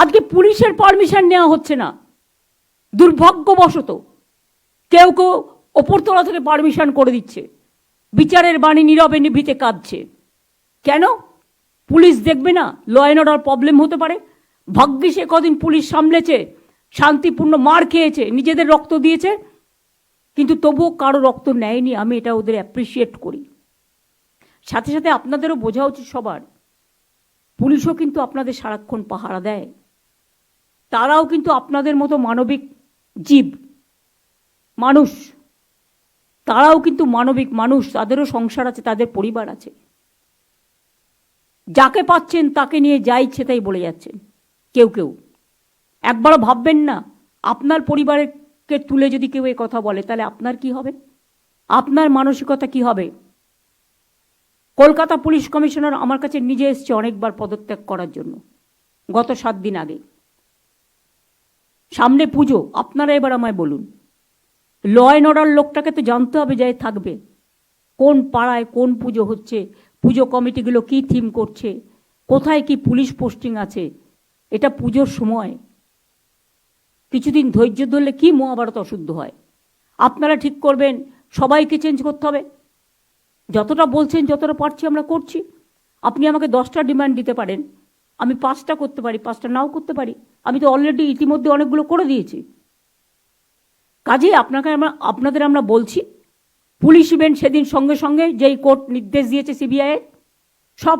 আজকে পুলিশের পারমিশন নেওয়া হচ্ছে না। দুর্ভাগ্যবশত কেউ কেউ ওপরতলা থেকে পারমিশন করে দিচ্ছে। বিচারের বাণী নীরবে নিভিতে কাঁদছে। কেন? পুলিশ দেখবে না ল অ্যান্ড অর্ডার প্রবলেম হতে পারে। ভাগ্যিস সে কদিন পুলিশ সামলেছে, শান্তিপূর্ণ মার খেয়েছে, নিজেদের রক্ত দিয়েছে। কিন্তু তবুও কারও রক্ত নেয়নি, আমি এটা ওদের অ্যাপ্রিসিয়েট করি। সাথে সাথে আপনাদেরও বোঝা উচিত সবার। পুলিশও কিন্তু আপনাদের সারাক্ষণ পাহারা দেয়। তারাও কিন্তু আপনাদের মতো মানবিক জীব, মানুষ। তারাও কিন্তু মানবিক মানুষ, তাদেরও সংসার আছে, তাদের পরিবার আছে। যাকে পাচ্ছেন তাকে নিয়ে যা ইচ্ছে তাই বলে যাচ্ছেন, কেউ কেউ। একবারও ভাববেন না, আপনার পরিবারকে তুলে যদি কেউ এ কথা বলে, তাহলে আপনার কি হবে? আপনার মানসিকতা কি হবে? কলকাতা পুলিশ কমিশনার আমার কাছে নিজে এসছে অনেকবার পদত্যাগ করার জন্য, গত সাত দিন আগে। সামনে পুজো, আপনারা এবার আমায় বলুন। ল অ্যান্ড লোকটাকে তো জানতে হবে যে থাকবে। কোন পাড়ায় কোন পুজো হচ্ছে, পুজো কমিটিগুলো কি থিম করছে, কোথায় কি পুলিশ পোস্টিং আছে, এটা পুজোর সময়। কিছুদিন ধৈর্য ধরলে কি মহাভারত অশুদ্ধ হয়? আপনারা ঠিক করবেন, সবাইকে চেঞ্জ করতে হবে। যতটা বলছেন, যতটা পারছি আমরা করছি। আপনি আমাকে দশটা ডিমান্ড দিতে পারেন। আমি পাঁচটা করতে পারি, পাঁচটা নাও করতে পারি। আমি তো অলরেডি ইতিমধ্যে অনেকগুলো করে দিয়েছি। কাজেই আপনাকে আমরা, আপনাদের আমরা বলছি, পুলিশ ইভেন্ট সেদিন সঙ্গে সঙ্গে যেই কোর্ট নির্দেশ দিয়েছে সিবিআই সব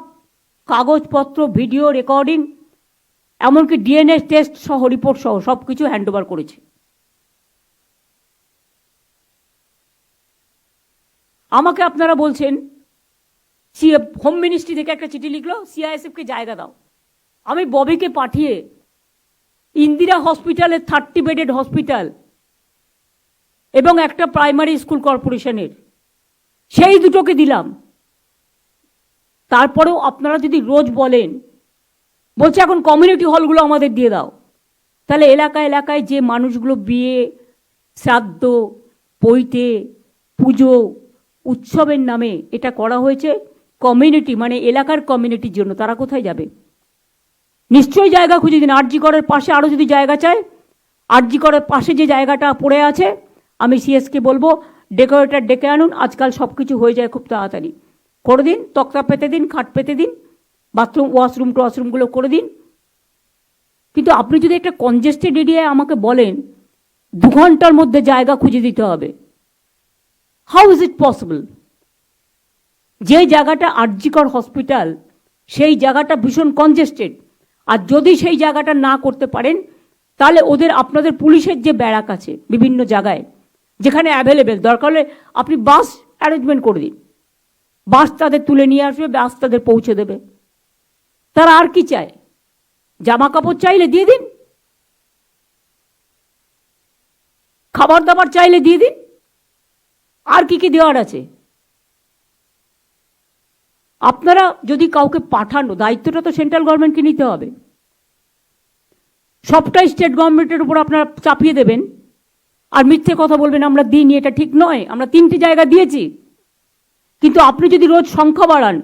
কাগজপত্র ভিডিও রেকর্ডিং এমনকি ডিএনএ টেস্ট সহ রিপোর্ট সহ, সব কিছু হ্যান্ডওভার করেছে। আমাকে আপনারা বলছেন সি হোম মিনিস্ট্রি থেকে একটা চিঠি লিখলো সিআইএসএফকে জায়গা দাও। আমি ববিকে পাঠিয়ে ইন্দিরা হসপিটালের থার্টি বেডেড হসপিটাল এবং একটা প্রাইমারি স্কুল কর্পোরেশনের, সেই দুটোকে দিলাম। তারপরেও আপনারা যদি রোজ বলেন, বলছে এখন কমিউনিটি হলগুলো আমাদের দিয়ে দাও। তাহলে এলাকা এলাকায় যে মানুষগুলো বিয়ে, শ্রাদ্ধ, পৈতে, পুজো, উৎসবের নামে এটা করা হয়েছে কমিউনিটি মানে এলাকার কমিউনিটির জন্য। তারা কোথায় যাবে? নিশ্চয়ই জায়গা খুঁজে দিন। আরজি করের পাশে আরও যদি জায়গা চায় আরজি করের পাশে যে জায়গাটা পড়ে আছে, আমি সিএসকে বলব ডেকোরেটার ডেকে আনুন, আজকাল সব কিছু হয়ে যায় খুব তাড়াতাড়ি। করে দিন, তক্তা পেতে দিন, খাট পেতে দিন, বাথরুম, ওয়াশরুম টওয়াশরুমগুলো করে দিন। কিন্তু আপনি যদি একটা কনজেস্টেড এরিয়ায় আমাকে বলেন, দু ঘণ্টার মধ্যে জায়গা খুঁজে দিতে হবে। হাউ ইজ ইট পসিবল যে জায়গাটা আরজিকর হসপিটাল, সেই জায়গাটা ভীষণ কনজেস্টেড। আর যদি সেই জায়গাটা না করতে পারেন, তাহলে ওদের আপনাদের পুলিশের যে ব্যারাক আছে বিভিন্ন জায়গায়, যেখানে অ্যাভেলেবেল দরকার হলে আপনি বাস অ্যারেঞ্জমেন্ট করে দিন। বাস তাদের তুলে নিয়ে আসবে বাস তাদের পৌঁছে দেবে। তারা আর কি চায়? জামা কাপড় চাইলে দিয়ে দিন। খাবার দাবার চাইলে দিয়ে দিন। আর কি কি দেওয়ার আছে? আপনারা যদি কাউকে পাঠানো, দায়িত্বটা তো সেন্ট্রাল গভর্নমেন্টকে নিতে হবে। সবটাই স্টেট গভর্নমেন্টের উপর আপনারা চাপিয়ে দেবেন। আর মিথ্যে কথা বলবেন, আমরা দিইনি, এটা ঠিক নয়, আমরা তিনটি জায়গা দিয়েছি। কিন্তু আপনি যদি রোজ সংখ্যা বাড়ান,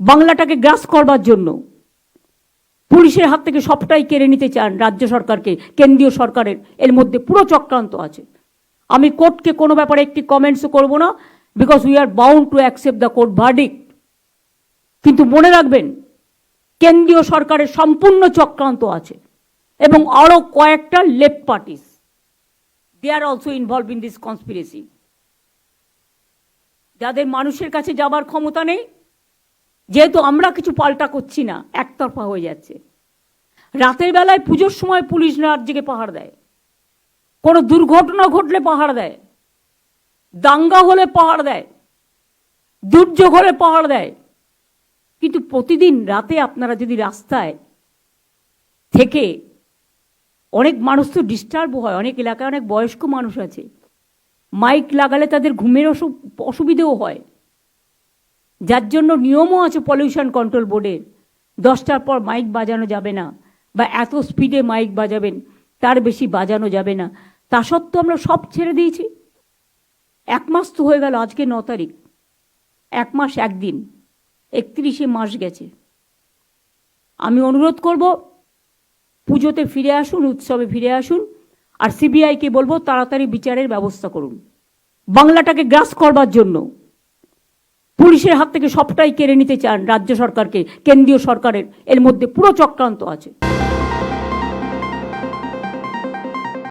বাংলাটাকে গ্রাস করবার জন্য, পুলিশের হাত থেকে সবটাই কেড়ে নিতে চান রাজ্য সরকারকে, কেন্দ্রীয় সরকারের, এর মধ্যে পুরো চক্রান্ত আছে। আমি কোর্টকে কোনো ব্যাপারে একটি কমেন্টসও করব না। Because we are bound to accept the court verdict কিন্তু মনে রাখবেন, কেন্দ্রীয় সরকারের সম্পূর্ণ চক্রান্ত আছে এবং আরও কয়েকটা left parties they are also involve in this conspiracy যাদের মানুষের কাছে যাবার ক্ষমতা নেই, যেহেতু আমরা কিছু পাল্টা করছি না, একতরফা হয়ে যাচ্ছে। রাতের বেলায় পুজোর সময় পুলিশ রাজ্যকে পাহাড় দেয়। কোনো দুর্ঘটনা ঘটলে পাহাড় দেয়। দাঙ্গা হলে পাহাড় দেয়, দুর্যোগ হলে পাহাড় দেয়। কিন্তু প্রতিদিন রাতে আপনারা যদি রাস্তায় থেকে অনেক মানুষ তো ডিস্টার্ব হয়, অনেক এলাকায় অনেক বয়স্ক মানুষ আছে মাইক লাগালে তাদের ঘুমের অসু- অসুবিধেও হয়। যার জন্য নিয়মও আছে পলিউশন কন্ট্রোল বোর্ডের দশটার পর মাইক বাজানো যাবে না, বা এত স্পিডে মাইক বাজাবেন, তার বেশি বাজানো যাবে না। তা সত্ত্বেও আমরা সব ছেড়ে দিয়েছি। এক মাস তো হয়ে গেল, আজকে ন তারিখ। এক মাস, একদিন। একত্রিশে মাস গেছে। আমি অনুরোধ করব, পুজোতে ফিরে আসুন, উৎসবে ফিরে আসুন, আর সিবিআইকে বলব, তাড়াতাড়ি বিচারের ব্যবস্থা করুন। বাংলাটাকে গ্রাস করবার জন্য। পুলিশের হাত থেকে সবটাই কেড়ে নিতে চান রাজ্য সরকারকে, কেন্দ্রীয় সরকারের। এর মধ্যে পুরো চক্রান্ত আছে।